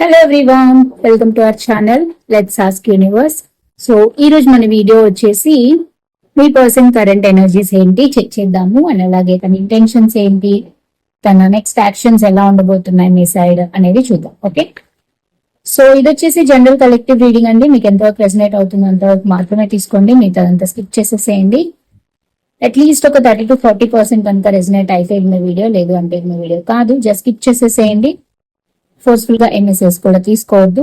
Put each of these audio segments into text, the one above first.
Hello everyone welcome to our channel let's ask universe so ఈ రోజు మన video వచ్చేసి మీ పర్సన్ కరెంట్ ఎనర్జీస్ ఏంటి? చెక్ చేద్దాము. అండ్ అలాగే తన ఇంటెన్షన్స్ ఏంటి? తన నెక్స్ట్ యాక్షన్స్ ఎలా ఉండబోతున్నాయి మీ సైడ్ అనేది చూద్దాం. ఓకే సో ఇది వచ్చేసి జనరల్ కలెక్టివ్ రీడింగ్ అండి. మీకు ఎంతవరకు రెసినేట్ అవుతుందో అంతవరకు మాత్రమే తీసుకోండి. మీ తదంతా స్కిప్ చేసేసేయండి. అట్లీస్ట్ ఒక థర్టీ టు ఫార్టీ పర్సెంట్ కనుక రెసినేట్ అయితే మీ వీడియో లేదు అంటే మీ వీడియో కాదు. జస్ట్ స్కిప్ చేసేసేయండి. ఫోర్స్ఫుల్గా ఎంఎస్ఎస్ కూడా తీసుకోవద్దు.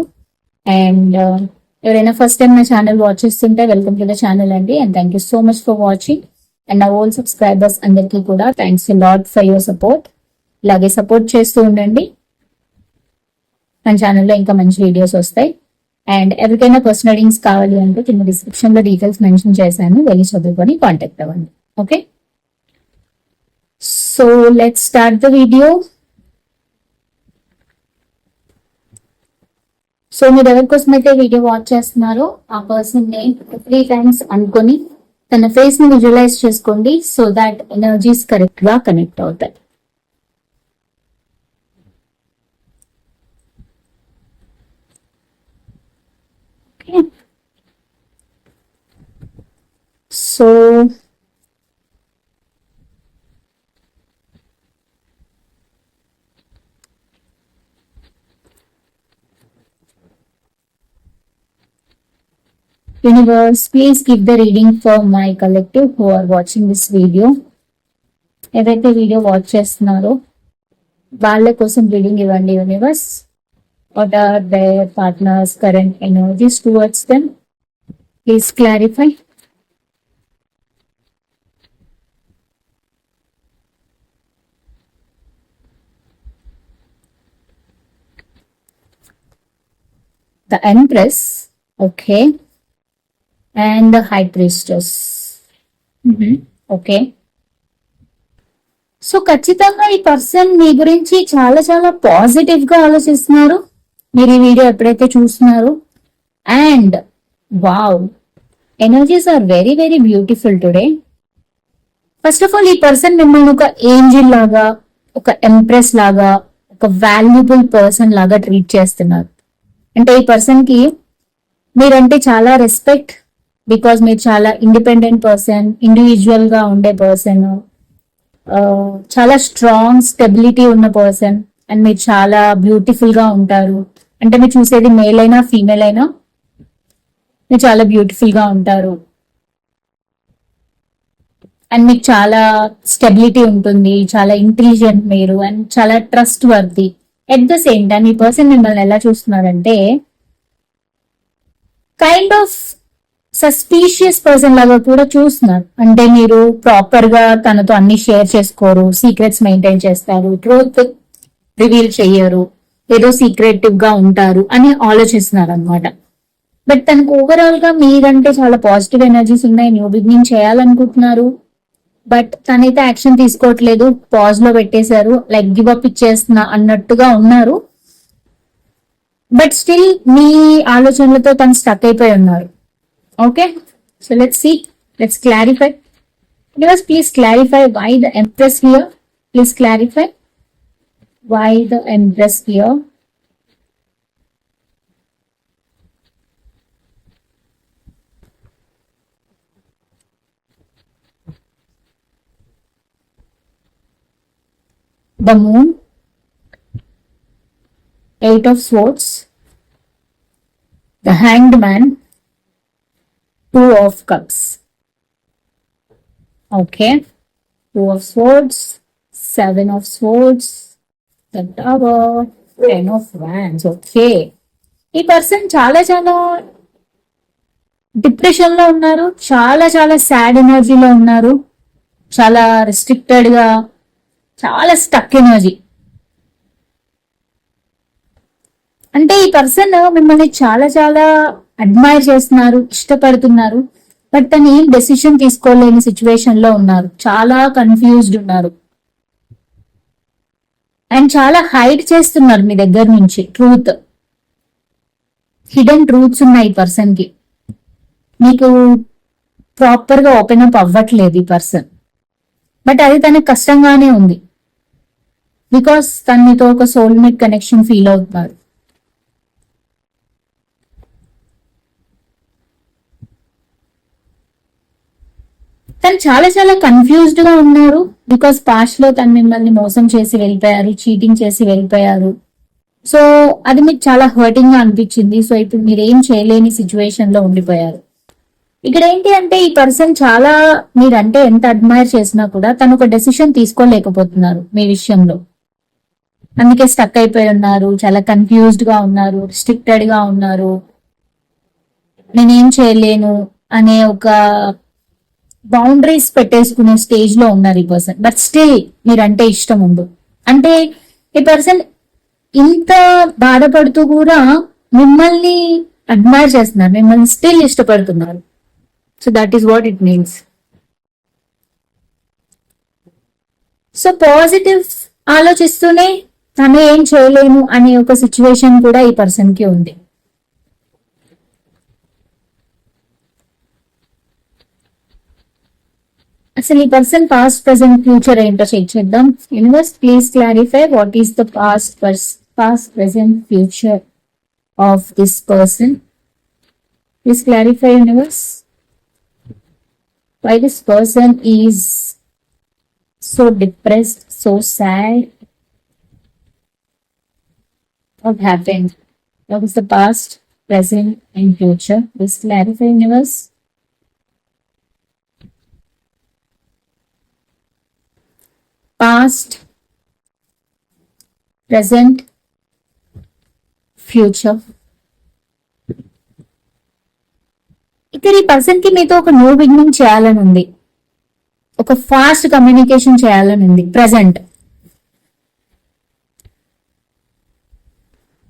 అండ్ uh, ఎవరైనా ఫస్ట్ టైం నా ఛానల్ వాచ్ చేస్తుంటే వెల్కమ్ టు ద ఛానల్ అండి. And thank you so much for watching and నా ఓల్ సబ్స్క్రైబర్స్ అందరికీ కూడా thanks lot for your support ఇలాగే సపోర్ట్ చేస్తూ ఉండండి. మన ఛానల్లో ఇంకా మంచి వీడియోస్ వస్తాయి. అండ్ ఎవరికైనా పర్సనల్ రీడింగ్స్ కావాలి అంటే కింద డిస్క్రిప్షన్లో డీటెయిల్స్ మెన్షన్ చేశాను. వెళ్ళి చదువుకొని కాంటాక్ట్ అవ్వండి. Okay so let start the video so మీరు ఎవరి కోసం అయితే వీడియో వాచ్ చేస్తున్నారో. ఆ పర్సన్ని త్రీ టైమ్స్ అనుకొని తన ఫేస్ని విజువలైజ్ చేసుకోండి సో దాట్ ఎనర్జీస్ కరెక్ట్గా కనెక్ట్ అవుతాయి. So Universe, please give the reading for my collective who are watching this video. ఎవరైతే వీడియో వాచ్ చేస్తున్నారో వాళ్ళ కోసం రీడింగ్ ఇవ్వండి universe what are their partners current energies towards them please clarify the empress okay And the high priestess okay so ఖచ్చితంగా ఈ person మీ గురించి చాలా చాలా పాజిటివ్గా ఆలోచిస్తున్నారు. మీరు ఈ వీడియో ఎప్పుడైతే చూస్తున్నారు. And wow energies are very very beautiful today first of all ఈ పర్సన్ మిమ్మల్ని ఒక ఏంజిల్ లాగా ఒక ఎంప్రెస్ లాగా ఒక వాల్యుబుల్ పర్సన్ లాగా ట్రీట్ చేస్తున్నారు. అంటే ఈ పర్సన్కి మీరంటే చాలా రెస్పెక్ట్ బికాస్ మీరు చాలా ఇండిపెండెంట్ పర్సన్ ఇండివిజువల్గా ఉండే పర్సన్ చాలా స్ట్రాంగ్ స్టెబిలిటీ ఉన్న పర్సన్ అండ్ మీరు చాలా బ్యూటిఫుల్గా ఉంటారు. అంటే మీరు చూసేది మేల్ అయినా ఫీమేల్ అయినా మీరు చాలా బ్యూటిఫుల్గా ఉంటారు. అండ్ మీకు చాలా స్టెబిలిటీ ఉంటుంది చాలా ఇంటెలిజెంట్ మీరు అండ్ చాలా trustworthy at the same time ఈ పర్సన్ మిమ్మల్ని ఎలా చూస్తున్నారంటే కైండ్ ఆఫ్ సస్పీషియస్ పర్సన్ లాగా కూడా చూస్తున్నారు అంటే మీరు ప్రాపర్గా తనతో అన్ని షేర్ చేసుకోరు సీక్రెట్స్ మెయింటైన్ చేస్తారు ట్రూత్ రివీల్ చెయ్యరు ఏదో సీక్రెటివ్గా ఉంటారు అని ఆలోచిస్తున్నారు అనమాట బట్ తనకు ఓవరాల్గా మీరంటే చాలా పాజిటివ్ ఎనర్జీస్ ఉన్నాయి న్యూ బిగినింగ్ చేయాలనుకుంటున్నారు. బట్ తనైతే యాక్షన్ తీసుకోవట్లేదు పాజ్లో పెట్టేశారు లైక్ గివ్ అప్ ఇచ్చేస్తున్నా అన్నట్టుగా ఉన్నారు. బట్ స్టిల్ మీ ఆలోచనలతో తను స్టక్ అయిపోయి ఉన్నారు. Okay, so let's see. Let's clarify. Viewers, please clarify why the empress here. Please clarify why the empress here. The moon, eight of swords, the hanged man, two of cups okay two of swords, seven of swords, ten of wands okay ఈ person చాలా చాలా డిప్రెషన్లో ఉన్నారు. చాలా చాలా sad ఎనర్జీలో ఉన్నారు. చాలా రెస్ట్రిక్టెడ్గా చాలా స్టక్ ఎనర్జీ అంటే ఈ పర్సన్ మిమ్మల్ని చాలా చాలా అడ్మైర్ చేస్తున్నారు ఇష్టపడుతున్నారు బట్ తను ఏం డెసిషన్ తీసుకోలేని సిచ్యువేషన్లో ఉన్నారు. చాలా కన్ఫ్యూజ్డ్ ఉన్నారు. అండ్ చాలా హైడ్ చేస్తున్నారు మీ దగ్గర నుంచి ట్రూత్ హిడెన్ ట్రూత్స్ ఉన్నాయి ఈ పర్సన్కి. మీకు ప్రాపర్గా ఓపెన్ అప్ అవ్వట్లేదు ఈ పర్సన్ బట్ అది తనకు కష్టంగానే ఉంది. బికాస్ తన మీతో ఒక సోల్మేట్ కనెక్షన్ ఫీల్ అవుతున్నారు. తను చాలా చాలా కన్ఫ్యూజ్డ్గా ఉన్నారు బికాస్ పాస్ట్లో తను మిమ్మల్ని మోసం చేసి వెళ్ళిపోయారు చీటింగ్ చేసి వెళ్ళిపోయారు. సో అది మీకు చాలా హర్టింగ్గా అనిపించింది. సో ఇప్పుడు మీరు ఏం చేయలేని సిచ్యువేషన్లో ఉండిపోయారు. ఇక్కడ ఏంటి అంటే ఈ పర్సన్ చాలా మీరంటే ఎంత అడ్మైర్ చేసినా కూడా తను ఒక డెసిషన్ తీసుకోలేకపోతున్నారు మీ విషయంలో. అందుకే స్టక్ అయిపోయి ఉన్నారు చాలా కన్ఫ్యూజ్డ్గా ఉన్నారు రిస్ట్రిక్టెడ్గా ఉన్నారు. నేనేం చేయలేను అనే ఒక బౌండరీస్ పెట్టేసుకునే స్టేజ్లో ఉన్నారు ఈ పర్సన్ బట్ స్టిల్ మీరంటే ఇష్టం ఉండు. అంటే ఈ పర్సన్ ఇంత బాధపడుతూ కూడా మిమ్మల్ని అడ్మైర్ చేస్తున్నారు. మిమ్మల్ని స్టిల్ ఇష్టపడుతున్నారు. So that is what it means so positive ఆలోచిస్తూనే తను ఏం చేయలేము అనే ఒక సిచ్యువేషన్ కూడా ఈ పర్సన్కి ఉంది. అసలు ఈ పర్సన్ పాస్ట్ ప్రెసెంట్ ఫ్యూచర్ ఏంటో చెక్ చేద్దాం universe please clarify what is the past past present future of this person please clarify universe why this person is so depressed, so sad. What happened? What was the past, present, and future? Please clarify, universe. Past present future ఇక్కడ ఈ పర్సన్కి మీతో ఒక new beginning చేయాలని ఉంది. ఒక fast communication చేయాలని ఉంది. ప్రజెంట్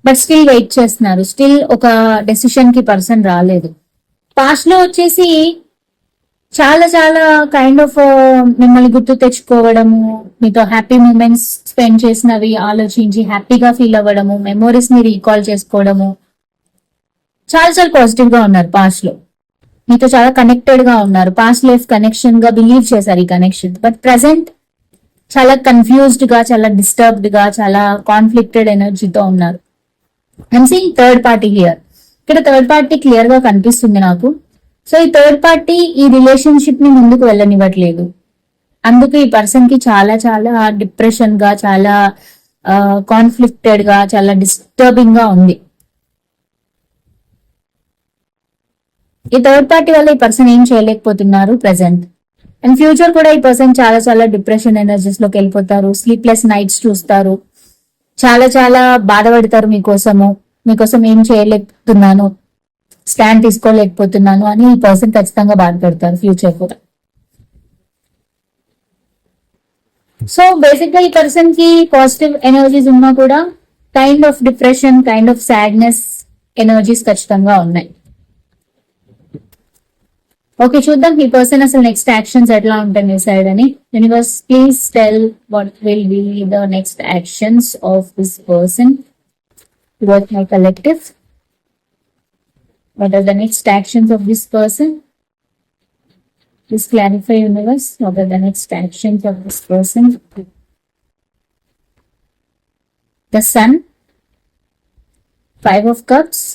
బట్ స్టిల్ వెయిట్ చేస్తున్నారు. స్టిల్ ఒక డెసిషన్కి పర్సన్ రాలేదు. పాస్ట్లో వచ్చేసి చాలా చాలా కైండ్ ఆఫ్ uh, మిమ్మల్ని గుర్తు తెచ్చుకోవడము మీతో హ్యాపీ మూమెంట్స్ స్పెండ్ చేసినవి ఆలోచించి హ్యాపీగా ఫీల్ అవ్వడము మెమోరీస్ని రీకాల్ చేసుకోవడము. చాలా చాలా పాజిటివ్గా ఉన్నారు పాస్ట్లో. మీతో చాలా కనెక్టెడ్గా ఉన్నారు. పాస్ట్ లైఫ్ కనెక్షన్గా బిలీవ్ చేశారు ఈ కనెక్షన్ బట్ ప్రెసెంట్ చాలా కన్ఫ్యూజ్డ్గా చాలా డిస్టర్బ్డ్గా చాలా కాన్ఫ్లిక్టెడ్ ఎనర్జీతో ఉన్నారు. I'm seeing third party here ఇక్కడ థర్డ్ పార్టీ క్లియర్గా కనిపిస్తుంది నాకు. సో ఈ థర్డ్ పార్టీ ఈ రిలేషన్షిప్ని ముందుకు వెళ్ళనివ్వట్లేదు. అందుకు ఈ పర్సన్కి చాలా చాలా డిప్రెషన్గా చాలా కాన్ఫ్లిక్టెడ్గా చాలా డిస్టర్బింగ్గా ఉంది. ఈ థర్డ్ పార్టీ వల్ల ఈ పర్సన్ ఏం చేయలేకపోతున్నారు ప్రెసెంట్ అండ్ ఫ్యూచర్ కూడా ఈ పర్సన్ చాలా చాలా డిప్రెషన్ ఎనర్జీస్లోకి వెళ్ళిపోతారు. స్లీప్లెస్ నైట్స్ చూస్తారు. చాలా చాలా బాధపడతారు మీకోసము. మీకోసం ఏం చేయలేకపోతున్నాను. స్టాండ్ తీసుకోలేకపోతున్నాను అని ఈ పర్సన్ ఖచ్చితంగా బాధపడతారు ఫ్యూచర్ కూడా. సో బేసిక్గా ఈ పర్సన్కి పాజిటివ్ ఎనర్జీస్ ఉన్నా కూడా kind of depression kind of sadness energies ఖచ్చితంగా ఉన్నాయి. ఓకే చూద్దాం ఈ పర్సన్ అసలు నెక్స్ట్ యాక్షన్స్ ఎట్లా ఉంటాయి మీ సైడ్ అని. Universe please tell what will be the next actions of this person work my collective What are the next actions of this person please clarify universe what are the next actions of this person the sun five of cups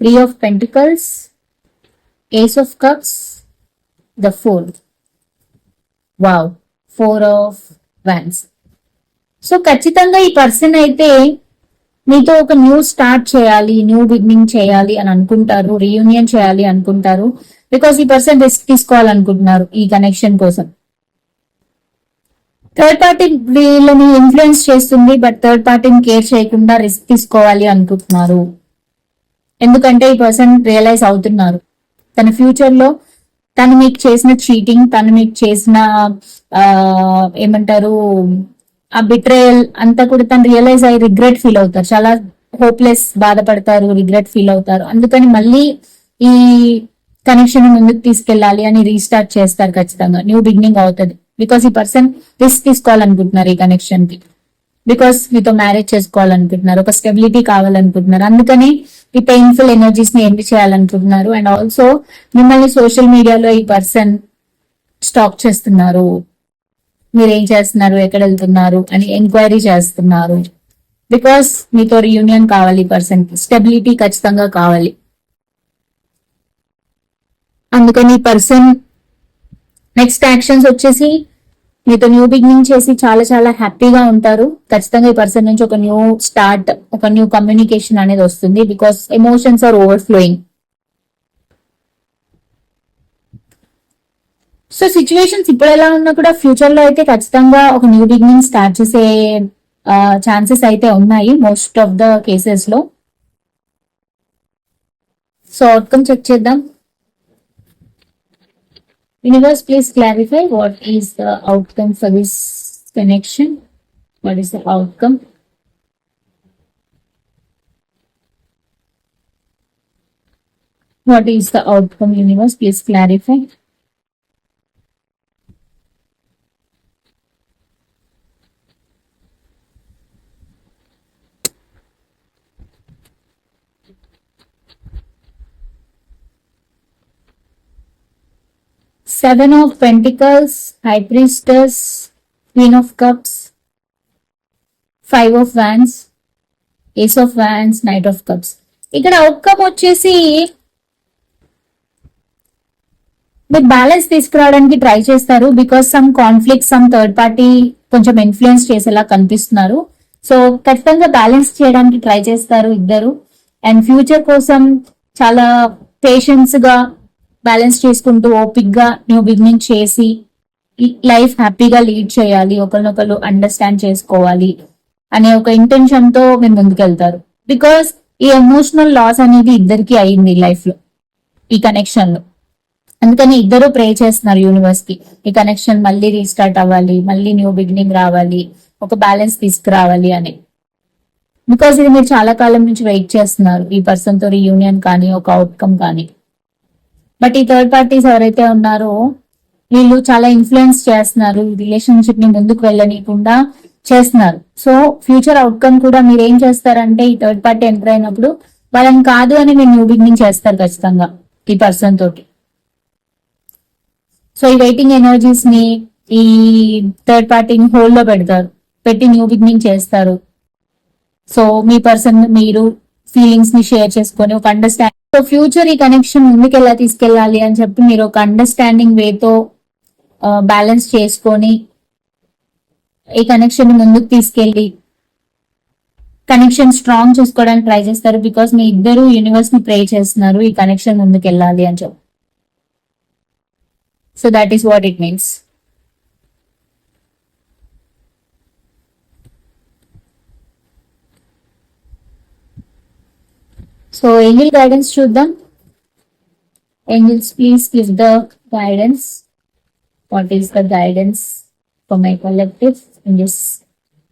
three of pentacles Ace of Cups, the Fool. Wow four of wands so ఖచ్చితంగా ఈ person అయితే మీతో ఒక new start చేయాలి new beginning చేయాలి అని అనుకుంటారు reunion చేయాలి అనుకుంటారు బికాస్ ఈ పర్సన్ రిస్క్ తీసుకోవాలనుకుంటున్నారు ఈ కనెక్షన్ కోసం. థర్డ్ పార్టీ వీళ్ళని ఇన్ఫ్లుయెన్స్ చేస్తుంది బట్ థర్డ్ పార్టీని కేర్ చేయకుండా రిస్క్ తీసుకోవాలి అనుకుంటున్నారు. ఎందుకంటే ఈ పర్సన్ రియలైజ్ అవుతున్నారు. తన ఫ్యూచర్లో తను మీకు చేసిన చీటింగ్ తను మీకు చేసిన ఏమంటారు ఆ బిట్రేయల్ అంతా కూడా తను రియలైజ్ అయ్యి రిగ్రెట్ ఫీల్ అవుతారు. చాలా హోప్లెస్ బాధపడతారు రిగ్రెట్ ఫీల్ అవుతారు. అందుకని మళ్ళీ ఈ కనెక్షన్ ముందుకు తీసుకెళ్ళాలి అని రీస్టార్ట్ చేస్తారు ఖచ్చితంగా. న్యూ బిగినింగ్ అవుతుంది. బికాస్ ఈ పర్సన్ రిస్క్ తీసుకోవాలనుకుంటున్నారు ఈ కనెక్షన్కి. బికాస్ మీతో మ్యారేజ్ చేసుకోవాలనుకుంటున్నారు ఒక స్టెబిలిటీ కావాలనుకుంటున్నారు. అందుకని ఈ పెయిన్ఫుల్ ఎనర్జీస్ని ఎండ్ చేయాలనుకుంటున్నారు. అండ్ ఆల్సో మిమ్మల్ని సోషల్ మీడియాలో ఈ పర్సన్ స్టాక్ చేస్తున్నారు. మీరు ఏం చేస్తున్నారు? ఎక్కడ వెళ్తున్నారు? అని ఎంక్వైరీ చేస్తున్నారు. బికాస్ మీతో యూనియన్ కావాలి పర్సన్కి స్టెబిలిటీ ఖచ్చితంగా కావాలి. అందుకని పర్సన్ నెక్స్ట్ యాక్షన్స్ వచ్చేసి మీతో న్యూ బిగినింగ్ చేసి చాలా చాలా హ్యాపీగా ఉంటారు. ఖచ్చితంగా ఈ పర్సన్ నుంచి ఒక న్యూ స్టార్ట్ ఒక న్యూ కమ్యూనికేషన్ అనేది వస్తుంది. Because emotions are overflowing so situations ఇప్పుడు ఎలా ఉన్నా కూడా ఫ్యూచర్లో అయితే ఖచ్చితంగా ఒక న్యూ బిగినింగ్ స్టార్ట్ చేసే ఛాన్సెస్ అయితే ఉన్నాయి మోస్ట్ ఆఫ్ ద కేసెస్లో. సో అవుట్కమ్ చెక్ చేద్దాం. Universe please clarify what is the outcome for this connection what is the outcome what is the outcome universe please clarify seven of pentacles high Priestess, queen of cups five of wands ace of wands knight of cups ఇక్కడ outcome వచ్చేసి మీరు balance తీసుకురావడానికి try చేస్తారు because some conflict some third party కొంచెం influence చేసేలా కనిపిస్తున్నారు. So ఖచ్చితంగా balance చేయడానికి ట్రై చేస్తారు ఇద్దరు. అండ్ ఫ్యూచర్ కోసం చాలా పేషెన్స్గా బ్యాలెన్స్ చేసుకుంటూ ఓపిక్గా న్యూ బిగినింగ్ చేసి లైఫ్ హ్యాపీగా లీడ్ చేయాలి ఒకరినొకరు అండర్స్టాండ్ చేసుకోవాలి అనే ఒక ఇంటెన్షన్తో మీరు ముందుకెళ్తారు బికాస్ ఈ ఎమోషనల్ లాస్ అనేది ఇద్దరికి అయింది లైఫ్లో ఈ కనెక్షన్లో. అందుకని ఇద్దరు ప్రే చేస్తున్నారు యూనివర్స్కి. ఈ కనెక్షన్ మళ్ళీ రీస్టార్ట్ అవ్వాలి మళ్ళీ న్యూ బిగినింగ్ రావాలి ఒక బ్యాలెన్స్ తీసుకురావాలి అని. బికాస్ ఇది మీరు చాలా కాలం నుంచి వెయిట్ చేస్తున్నారు. ఈ పర్సన్తో రీయూనియన్ కానీ ఒక అవుట్కమ్ కానీ. బట్ ఈ థర్డ్ పార్టీస్ ఎవరైతే ఉన్నారో వీళ్ళు చాలా ఇన్ఫ్లుయెన్స్ చేస్తున్నారు. రిలేషన్షిప్ని ముందుకు వెళ్ళనీయకుండా చేస్తున్నారు. సో ఫ్యూచర్ అవుట్కమ్ కూడా మీరు ఏం చేస్తారంటే ఈ థర్డ్ పార్టీ ఎంటర్ అయినప్పుడు వాళ్ళని కాదు అని మీరు న్యూ బిగినింగ్ చేస్తారు ఖచ్చితంగా ఈ పర్సన్ తోటి. సో ఈ వెయిటింగ్ ఎనర్జీస్ని ఈ థర్డ్ పార్టీని హోల్డ్లో పెడతారు. పెట్టి న్యూ బిగినింగ్ చేస్తారు. సో మీ పర్సన్ మీరు ఫీలింగ్స్ని షేర్ చేసుకొని ఒక అండర్స్టాండ్ సో ఫ్యూచర్ ఈ కనెక్షన్ ముందుకు ఎలా తీసుకెళ్ళాలి అని చెప్పి మీరు ఒక అండర్స్టాండింగ్ వేతో బ్యాలెన్స్ చేసుకొని ఈ కనెక్షన్ ముందుకు తీసుకెళ్ళి కనెక్షన్ స్ట్రాంగ్ చేసుకోవడానికి ట్రై చేస్తారు బికాస్ మీ ఇద్దరు యూనివర్స్ని ప్రే చేస్తున్నారు ఈ కనెక్షన్ ముందుకు వెళ్ళాలి అని చెప్పి. So that is what it means so angel guidance చూద్దాం angels please give the guidance what is the guidance for my collective in this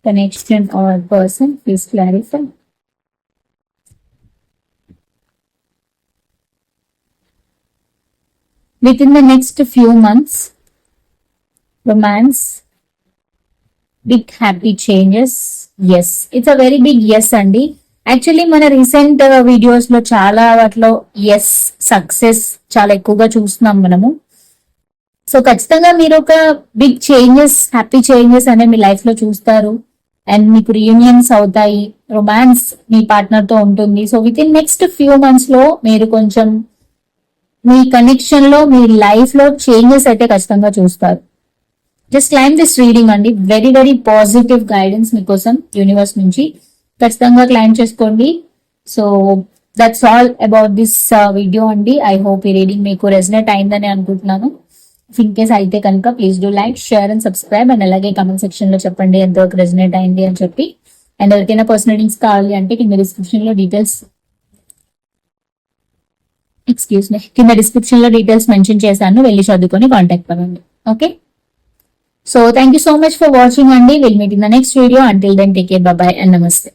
connection or person please clarify within the next few months romance big happy changes yes it's a very big yes అండి Actually మన recent videos uh, లో చాలా వాటిలో yes success చాలా ఎక్కువగా చూస్తున్నాం మనము. So ఖచ్చితంగా మీరు ఒక బిగ్ చేంజెస్ హ్యాపీ చేంజెస్ అనే మీ లైఫ్లో చూస్తారు. అండ్ మీకు రీయూనియన్స్ అవుతాయి రొమాన్స్ మీ పార్ట్నర్తో ఉంటుంది. So within next few మంత్స్లో మీరు కొంచెం మీ కనెక్షన్లో మీ లైఫ్లో చేంజెస్ అయితే ఖచ్చితంగా చూస్తారు. జస్ట్ క్లైమ్ దిస్ రీడింగ్ అండి. వెరీ వెరీ పాజిటివ్ గైడెన్స్ మీకోసం యూనివర్స్ నుంచి. ఖచ్చితంగా క్లైమ్ చేసుకోండి. So that's all about this video అండి. ఐ హోప్ ఈ రీడింగ్ మీకు రెసినెట్ అయిందని అనుకుంటున్నాను. ఇన్ కేస్ అయితే కనుక please do like share and subscribe and అలాగే కమెంట్ సెక్షన్లో చెప్పండి ఎంతవరకు రెసినేట్ అయింది అని చెప్పి. అండ్ ఎవరికైనా పర్సనల్ లింక్స్ కావాలి అంటే కింద డిస్క్రిప్షన్లో డీటెయిల్స్ ఎక్స్క్యూజ్ మీ కింద డిస్క్రిప్షన్లో డీటెయిల్స్ మెన్షన్ చేశాను. వెళ్ళి చదువుకొని కాంటాక్ట్ అవ్వండి okay so thank you so much for watching అండి. Will meet in the next video until then take care bye and నమస్తే